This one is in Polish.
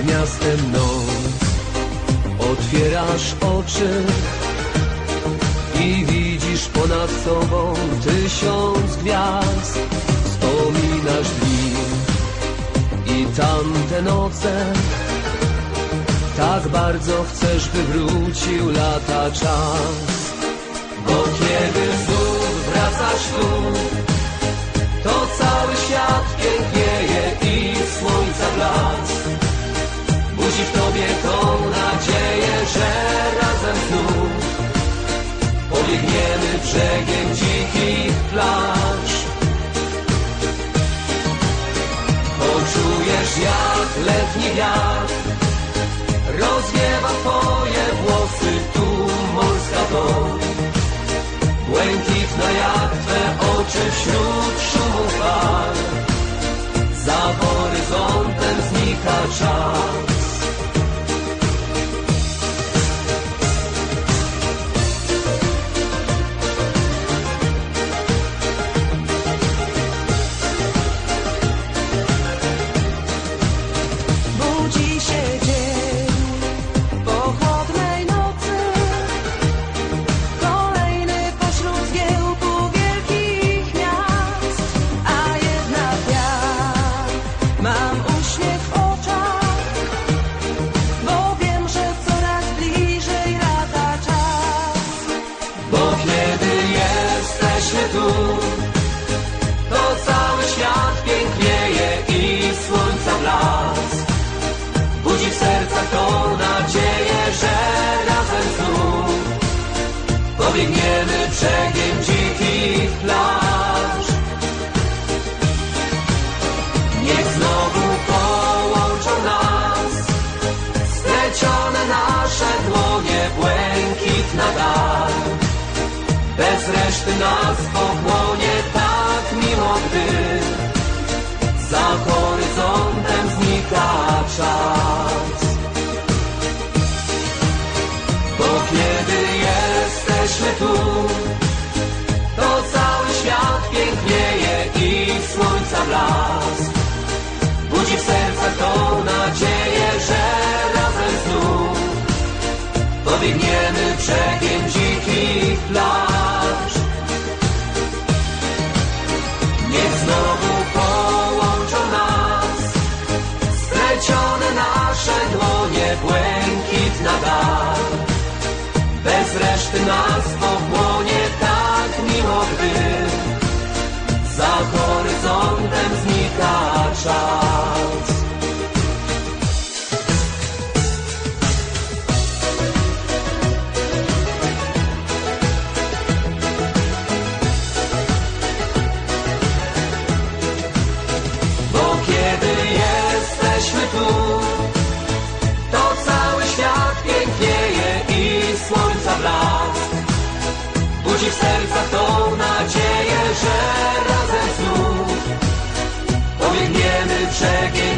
nad miastem noc Otwierasz oczy i widzisz ponad sobą tysiąc gwiazd. Wspominasz dni i tamte noce. Tak bardzo chcesz, by wrócił lata czas. Bo kiedy znów wracasz tu tańczy wśród szumu fal. Za horyzontem znika czas. Reszty nas pochłonie z reszty nas pochłonie tak miło gdy za horyzontem znika czas. budzi w sercach tą nadzieję, że razem znów pobiegniemy brzegiem.